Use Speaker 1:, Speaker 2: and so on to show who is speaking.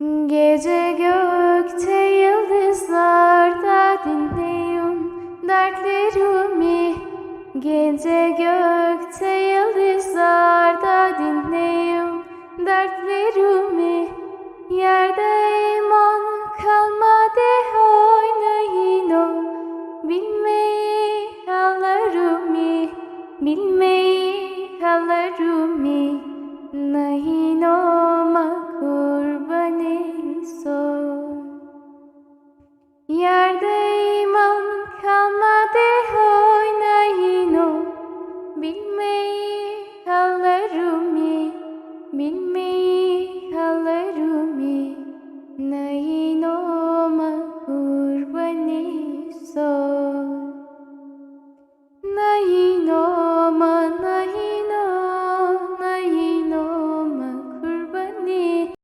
Speaker 1: Gece gökte yıldızlarda dinleyim dertlerimi. Gece gökte yıldızlarda dinleyim dertlerimi. Yerde iman kalmadı oynayın o Bilmeyi alırım mi, bilmeyi alırım Nahin o മിന്മേ ഹലരുമി മിന്മേ ഹലരുമി